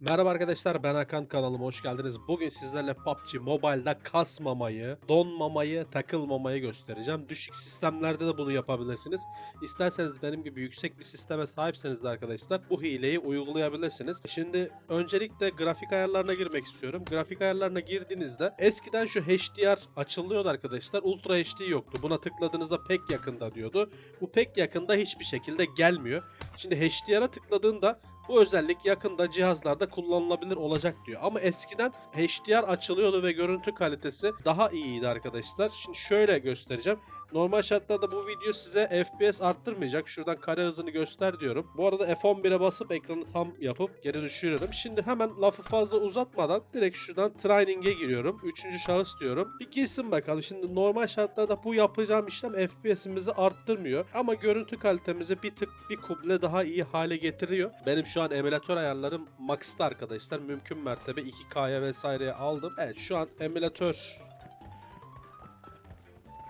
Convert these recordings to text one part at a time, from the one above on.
Merhaba arkadaşlar ben Hakan kanalıma hoş geldiniz. Bugün sizlerle PUBG Mobile'da kasmamayı, donmamayı, takılmamayı göstereceğim. Düşük sistemlerde de bunu yapabilirsiniz. İsterseniz benim gibi yüksek bir sisteme sahipseniz de arkadaşlar bu hileyi uygulayabilirsiniz. Şimdi öncelikle grafik ayarlarına girmek istiyorum. Grafik ayarlarına girdiğinizde eskiden şu HDR açılıyordu arkadaşlar. Ultra HD yoktu. Buna tıkladığınızda pek yakında diyordu. Bu pek yakında hiçbir şekilde gelmiyor. Şimdi HDR'a tıkladığında bu özellik yakında cihazlarda kullanılabilir olacak diyor. Ama eskiden HDR açılıyordu ve görüntü kalitesi daha iyiydi arkadaşlar. Şimdi şöyle göstereceğim. Normal şartlarda bu video size FPS arttırmayacak. Şuradan kare hızını göster diyorum. Bu arada F11'e basıp ekranı tam yapıp geri düşürüyorum. Şimdi hemen lafı fazla uzatmadan direkt şuradan training'e giriyorum. Üçüncü şahıs diyorum. Bir girsin bakalım. Şimdi normal şartlarda bu yapacağım işlem FPS'imizi arttırmıyor. Ama görüntü kalitemizi bir tık bir kuble daha iyi hale getiriyor. Benim şu an emülatör ayarlarım max'ta arkadaşlar. Mümkün mertebe 2K'ya vesaireye aldım. Evet şu an emülatör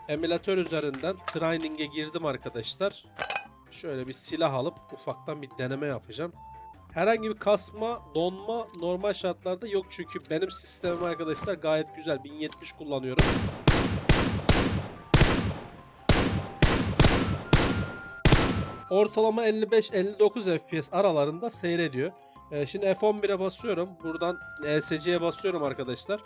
emülatör üzerinden training'e girdim arkadaşlar. Şöyle bir silah alıp ufaktan bir deneme yapacağım. Herhangi bir kasma, donma normal şartlarda yok çünkü benim sistemim arkadaşlar gayet güzel. 1070 kullanıyorum. Ortalama 55-59 FPS aralarında seyrediyor. Ee, şimdi F11'e basıyorum. Buradan ESC'ye basıyorum arkadaşlar.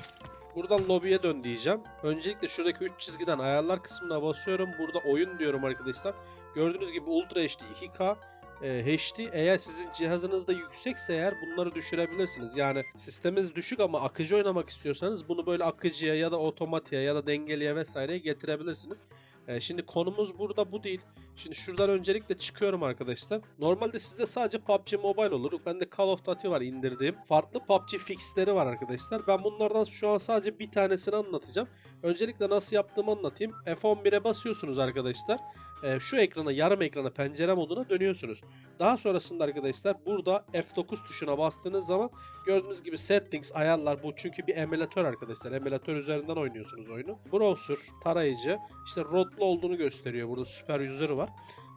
Buradan lobiye dön diyeceğim. Öncelikle şuradaki 3 çizgiden ayarlar kısmına basıyorum. Burada oyun diyorum arkadaşlar. Gördüğünüz gibi Ultra HD 2K e, HD eğer sizin cihazınızda yüksekse eğer bunları düşürebilirsiniz. Yani sisteminiz düşük ama akıcı oynamak istiyorsanız bunu böyle akıcıya ya da otomatiğe ya da dengeliye vesaireye getirebilirsiniz. E, şimdi konumuz burada bu değil. Şimdi şuradan öncelikle çıkıyorum arkadaşlar. Normalde sizde sadece PUBG Mobile olur. Bende Call of Duty var indirdiğim. Farklı PUBG fixleri var arkadaşlar. Ben bunlardan şu an sadece bir tanesini anlatacağım. Öncelikle nasıl yaptığımı anlatayım. F11'e basıyorsunuz arkadaşlar. Ee, şu ekrana yarım ekrana pencere moduna dönüyorsunuz. Daha sonrasında arkadaşlar burada F9 tuşuna bastığınız zaman gördüğünüz gibi settings ayarlar bu çünkü bir emülatör arkadaşlar. Emülatör üzerinden oynuyorsunuz oyunu. Browser tarayıcı işte rodlu olduğunu gösteriyor. Burada super user var.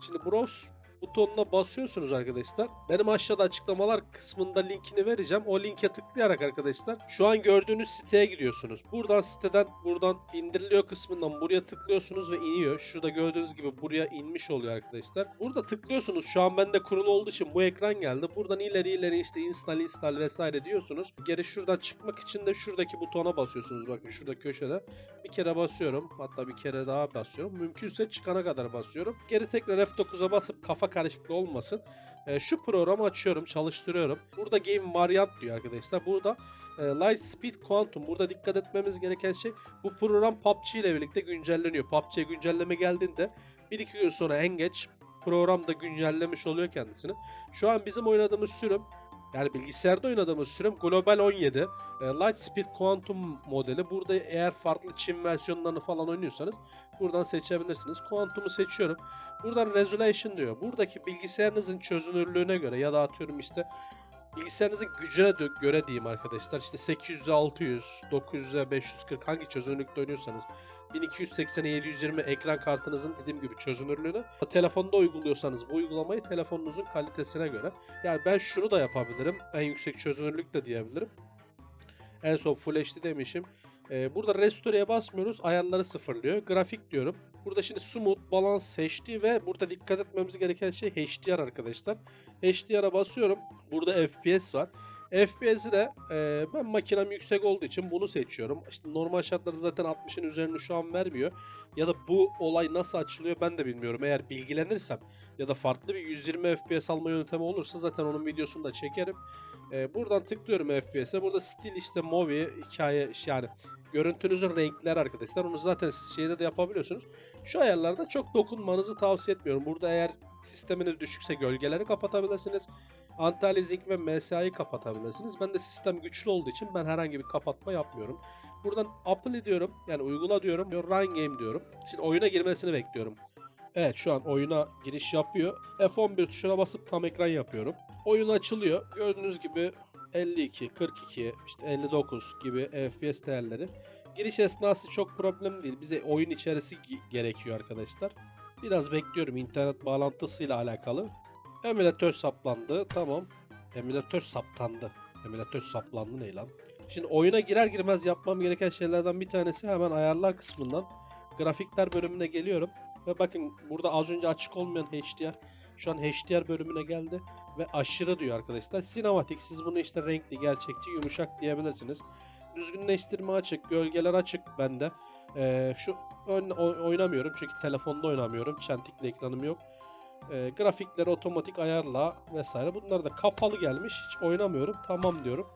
Şimdi browse butonuna basıyorsunuz arkadaşlar. Benim aşağıda açıklamalar kısmında linkini vereceğim. O linke tıklayarak arkadaşlar şu an gördüğünüz siteye gidiyorsunuz. Buradan siteden buradan indiriliyor kısmından buraya tıklıyorsunuz ve iniyor. Şurada gördüğünüz gibi buraya inmiş oluyor arkadaşlar. Burada tıklıyorsunuz. Şu an bende kurulu olduğu için bu ekran geldi. Buradan ileri ileri işte install install vesaire diyorsunuz. Geri şuradan çıkmak için de şuradaki butona basıyorsunuz. Bakın şurada köşede. Bir kere basıyorum. Hatta bir kere daha basıyorum. Mümkünse çıkana kadar basıyorum. Geri tekrar F9'a basıp kafa karışıklığı olmasın. E, şu programı açıyorum, çalıştırıyorum. Burada game variant diyor arkadaşlar. Burada e, Light Speed Quantum. Burada dikkat etmemiz gereken şey bu program PUBG ile birlikte güncelleniyor. PUBG'ye güncelleme geldiğinde 1-2 gün sonra en geç program da güncellemiş oluyor kendisini. Şu an bizim oynadığımız sürüm yani bilgisayarda oynadığımız sürüm Global 17. E, Light Speed Quantum modeli. Burada eğer farklı Çin versiyonlarını falan oynuyorsanız buradan seçebilirsiniz. Quantum'u seçiyorum. Buradan Resolution diyor. Buradaki bilgisayarınızın çözünürlüğüne göre ya da atıyorum işte bilgisayarınızın gücüne göre diyeyim arkadaşlar. İşte 800'e 600, 900'e 540 hangi çözünürlükte oynuyorsanız 1280'e 720 ekran kartınızın dediğim gibi çözünürlüğüne telefonda uyguluyorsanız bu uygulamayı telefonunuzun kalitesine göre yani ben şunu da yapabilirim. En yüksek çözünürlük de diyebilirim. En son Full HD demişim. Ee, burada Restore'ye basmıyoruz. Ayarları sıfırlıyor. Grafik diyorum. Burada şimdi Smooth, Balance, HD ve burada dikkat etmemiz gereken şey HDR arkadaşlar. HDR'a basıyorum. Burada FPS var. FPS'i de e, ben makinem yüksek olduğu için bunu seçiyorum. İşte normal şartlarda zaten 60'ın üzerini şu an vermiyor. Ya da bu olay nasıl açılıyor ben de bilmiyorum. Eğer bilgilenirsem ya da farklı bir 120 FPS alma yöntemi olursa zaten onun videosunu da çekerim. E, buradan tıklıyorum FPS'e. Burada stil işte movie hikaye yani görüntünüzün renkleri arkadaşlar. Onu zaten siz şeyde de yapabiliyorsunuz. Şu ayarlarda çok dokunmanızı tavsiye etmiyorum. Burada eğer sisteminiz düşükse gölgeleri kapatabilirsiniz. Anti-aliasing ve MSA'yı kapatabilirsiniz. Ben de sistem güçlü olduğu için ben herhangi bir kapatma yapmıyorum. Buradan apply diyorum. Yani uygula diyorum. Run game diyorum. Şimdi oyuna girmesini bekliyorum. Evet şu an oyuna giriş yapıyor. F11 tuşuna basıp tam ekran yapıyorum. Oyun açılıyor. Gördüğünüz gibi 52, 42, işte 59 gibi FPS değerleri. Giriş esnası çok problem değil. Bize oyun içerisi ge- gerekiyor arkadaşlar. Biraz bekliyorum internet bağlantısıyla alakalı. Emülatör saplandı. Tamam. Emülatör saptandı. Emülatör saplandı ne lan? Şimdi oyuna girer girmez yapmam gereken şeylerden bir tanesi hemen ayarlar kısmından grafikler bölümüne geliyorum. Ve bakın burada az önce açık olmayan HDR şu an HDR bölümüne geldi ve aşırı diyor arkadaşlar. Sinematik siz bunu işte renkli, gerçekçi, yumuşak diyebilirsiniz. Düzgünleştirme açık, gölgeler açık bende. Ee, şu ön, oynamıyorum çünkü telefonda oynamıyorum. Çentikli ekranım yok. Ee, grafikleri otomatik ayarla vesaire. Bunlar da kapalı gelmiş. Hiç oynamıyorum. Tamam diyorum.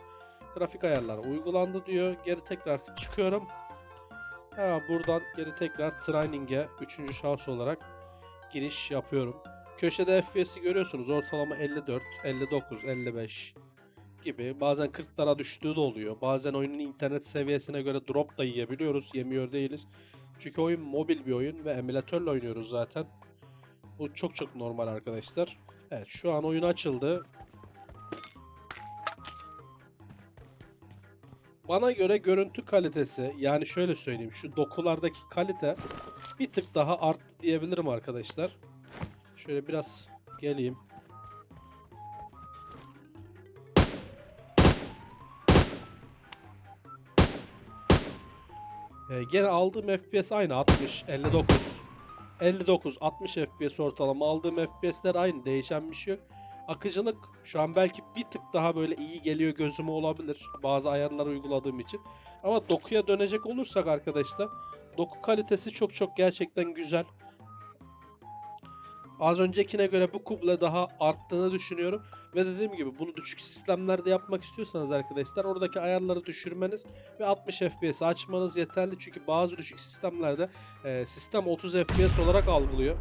Grafik ayarları uygulandı diyor. Geri tekrar çıkıyorum. Ha, buradan geri tekrar training'e 3. şahıs olarak giriş yapıyorum. Köşede FPS'i görüyorsunuz. Ortalama 54, 59, 55 gibi. Bazen 40'lara düştüğü de oluyor. Bazen oyunun internet seviyesine göre drop da yiyebiliyoruz. Yemiyor değiliz. Çünkü oyun mobil bir oyun ve emülatörle oynuyoruz zaten. Bu çok çok normal arkadaşlar. Evet şu an oyun açıldı. Bana göre görüntü kalitesi yani şöyle söyleyeyim şu dokulardaki kalite bir tık daha arttı diyebilirim arkadaşlar. Şöyle biraz geleyim. Ee, gene aldığım FPS aynı 60, 59. 59, 60 FPS ortalama aldığım FPS'ler aynı değişen bir şey yok. Akıcılık şu an belki bir tık daha böyle iyi geliyor gözüme olabilir bazı ayarlar uyguladığım için. Ama dokuya dönecek olursak arkadaşlar doku kalitesi çok çok gerçekten güzel. Az öncekine göre bu kuble daha arttığını düşünüyorum. Ve dediğim gibi bunu düşük sistemlerde yapmak istiyorsanız arkadaşlar oradaki ayarları düşürmeniz ve 60 FPS açmanız yeterli. Çünkü bazı düşük sistemlerde e, sistem 30 FPS olarak algılıyor.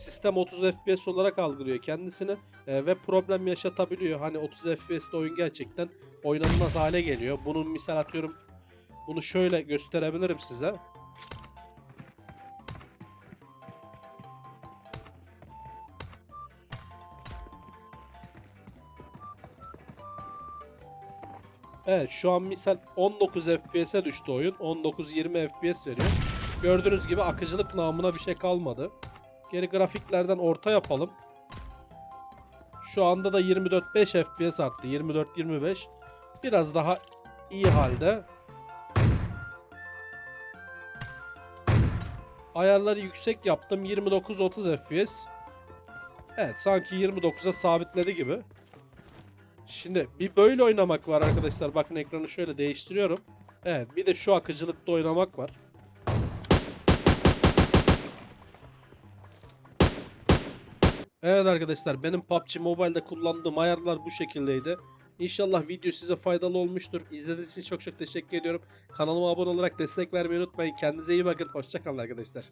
Sistem 30 FPS olarak algılıyor kendisini e, ve problem yaşatabiliyor. Hani 30 FPS'te oyun gerçekten oynanmaz hale geliyor. Bunun misal atıyorum bunu şöyle gösterebilirim size. Evet şu an misal 19 FPS'e düştü oyun. 19-20 FPS veriyor. Gördüğünüz gibi akıcılık namına bir şey kalmadı. Geri grafiklerden orta yapalım. Şu anda da 24-5 FPS arttı. 24-25. Biraz daha iyi halde. Ayarları yüksek yaptım. 29-30 FPS. Evet sanki 29'a sabitledi gibi. Şimdi bir böyle oynamak var arkadaşlar. Bakın ekranı şöyle değiştiriyorum. Evet bir de şu akıcılıkta oynamak var. Evet arkadaşlar benim PUBG Mobile'de kullandığım ayarlar bu şekildeydi. İnşallah video size faydalı olmuştur. İzlediğiniz için çok çok teşekkür ediyorum. Kanalıma abone olarak destek vermeyi unutmayın. Kendinize iyi bakın. Hoşçakalın arkadaşlar.